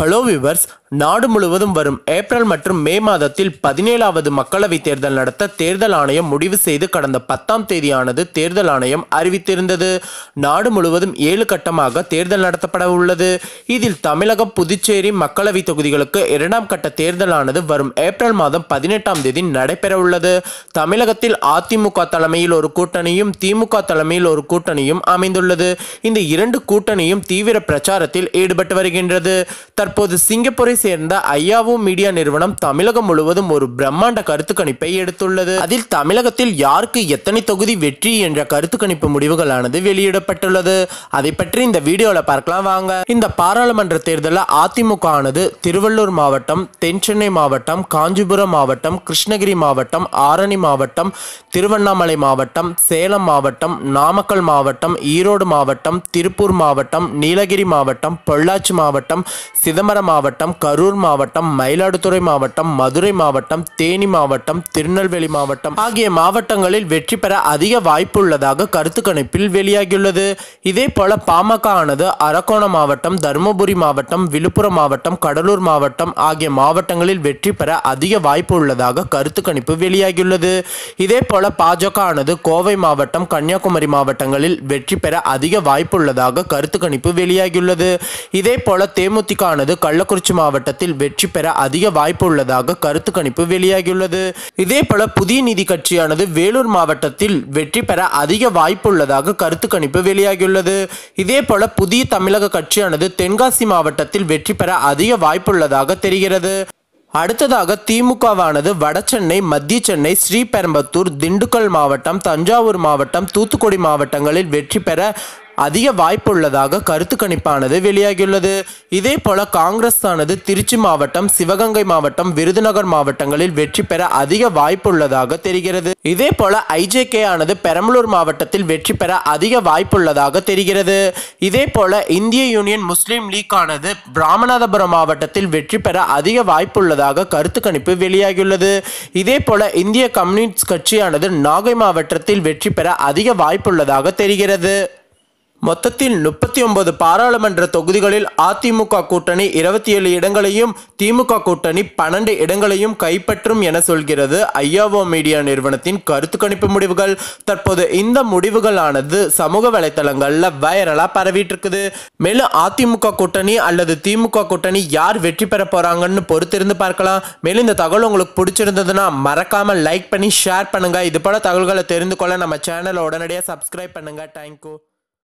Hello viewers நாடு முழுவதும் வரும் ஏப்ரல் மற்றும் மே மாதத்தில் பதினேழாவது மக்களவைத் தேர்தல் நடத்த தேர்தல் ஆணையம் முடிவு செய்து கடந்த பத்தாம் தேதியானது தேர்தல் ஆணையம் அறிவித்திருந்தது. நாடு முழுவதும் ஏழு கட்டமாக தேர்தல் நடத்தப்பட உள்ளது. இதில் தமிழகம் புதுச்சேரி மக்களவைத் தொகுதிகளுக்கு இரண்டாம் கட்ட தேர்தலானது வரும் ஏப்ரல் மாதம் பதினெட்டாம் தேதி நடைபெற உள்ளது. தமிழகத்தில் அதிமுக தலைமையில் ஒரு கூட்டணியும் திமுக தலைமையில் ஒரு கூட்டணியும் அமைந்துள்ளது. இந்த இரண்டு கூட்டணியும் தீவிர பிரச்சாரத்தில் ஈடுபட்டு வருகின்றது. தற்போது சிங்கப்பூரை சேர்ந்த ஐயாவு மீடியா நிறுவனம் தமிழகம் முழுவதும் ஒரு பிரம்மாண்ட கருத்து கணிப்பை எடுத்துள்ளது. அதில் தமிழகத்தில் யாருக்கு எத்தனை தொகுதி வெற்றி என்ற கருத்து கணிப்பு முடிவுகளானது வெளியிடப்பட்டுள்ளது. அதை பற்றி இந்த வீடியோல பார்க்கலாம் வாங்க. இந்த பாராளுமன்ற தேர்தலில் அதிமுக ஆனது திருவள்ளூர் மாவட்டம் தென் சென்னை மாவட்டம் காஞ்சிபுரம் மாவட்டம் கிருஷ்ணகிரி மாவட்டம் ஆரணி மாவட்டம் திருவண்ணாமலை மாவட்டம் சேலம் மாவட்டம் நாமக்கல் மாவட்டம் ஈரோடு மாவட்டம் திருப்பூர் மாவட்டம் நீலகிரி மாவட்டம் பொள்ளாச்சி மாவட்டம் சிதம்பரம் மாவட்டம் கரூர் மாவட்டம் மயிலாடுதுறை மாவட்டம் மதுரை மாவட்டம் தேனி மாவட்டம் திருநெல்வேலி மாவட்டம் ஆகிய மாவட்டங்களில் வெற்றி பெற அதிக வாய்ப்பு உள்ளதாக கருத்து கணிப்பில் வெளியாகியுள்ளது. இதே போல பாமக ஆனது அரக்கோணம் மாவட்டம் தருமபுரி மாவட்டம் விழுப்புரம் மாவட்டம் கடலூர் மாவட்டம் ஆகிய மாவட்டங்களில் வெற்றி பெற அதிக வாய்ப்பு உள்ளதாக கருத்து கணிப்பு வெளியாகியுள்ளது. இதே போல பாஜக ஆனது கோவை மாவட்டம் கன்னியாகுமரி மாவட்டங்களில் வெற்றி பெற அதிக வாய்ப்பு உள்ளதாக கருத்து கணிப்பு வெளியாகியுள்ளது. இதே போல தேமுதிக ஆனது கள்ளக்குறிச்சி மாவட்டத்தில் வெற்றி பெற அதிக வாய்ப்பு உள்ளதாக கருத்து கணிப்பு வெளியாகியுள்ளது. இதேபோல புதிய நீதி கட்சியானது வேலூர் மாவட்டத்தில் வெற்றி பெற அதிக வாய்ப்பு உள்ளதாக கருத்து கணிப்பு வெளியாகியுள்ளது. இதேபோல புதிய தமிழக கட்சியானது தென்காசி மாவட்டத்தில் வெற்றி பெற அதிக வாய்ப்புள்ளதாக தெரிகிறது. அடுத்ததாக திமுகவானது வடசென்னை மத்திய சென்னை ஸ்ரீபெரும்பத்தூர் திண்டுக்கல் மாவட்டம் தஞ்சாவூர் மாவட்டம் தூத்துக்குடி மாவட்டங்களில் வெற்றி பெற அதிக வாய்ப்புள்ளதாக கருத்து கணிப்பானது வெளியாகியுள்ளது. இதே போல காங்கிரஸ் ஆனது திருச்சி மாவட்டம் சிவகங்கை மாவட்டம் விருதுநகர் மாவட்டங்களில் வெற்றி பெற அதிக வாய்ப்புள்ளதாக தெரிகிறது. இதே போல ஐஜேகே ஆனது பெரம்பலூர் மாவட்டத்தில் வெற்றி பெற அதிக வாய்ப்புள்ளதாக தெரிகிறது. இதே போல இந்திய யூனியன் முஸ்லீம் லீக் ஆனது பிராமநாதபுரம் மாவட்டத்தில் வெற்றி பெற அதிக வாய்ப்புள்ளதாக கருத்து கணிப்பு வெளியாகியுள்ளது. இதே போல இந்திய கம்யூனிஸ்ட் கட்சியானது நாகை மாவட்டத்தில் வெற்றி பெற அதிக வாய்ப்புள்ளதாக தெரிகிறது. மொத்தத்தில் முப்பத்தி ஒன்பது பாராளுமன்ற தொகுதிகளில் அதிமுக கூட்டணி இருபத்தி ஏழு இடங்களையும் திமுக கூட்டணி பன்னெண்டு இடங்களையும் கைப்பற்றும் என சொல்கிறது ஐயாவோ மீடியா நிறுவனத்தின் கருத்து கணிப்பு முடிவுகள். தற்போது இந்த முடிவுகளானது சமூக வலைத்தளங்களில் வைரலா பரவிட்டு இருக்குது மேலும் அதிமுக கூட்டணி அல்லது திமுக கூட்டணி யார் வெற்றி பெற போறாங்கன்னு பொறுத்திருந்து பார்க்கலாம். மேலும் இந்த தகவல் உங்களுக்கு பிடிச்சிருந்ததுன்னா மறக்காம லைக் பண்ணி ஷேர் பண்ணுங்க. இது போல தகவல்களை தெரிந்து கொள்ள நம்ம சேனலை உடனடியாக சப்ஸ்கிரைப் பண்ணுங்க. தேங்க்யூ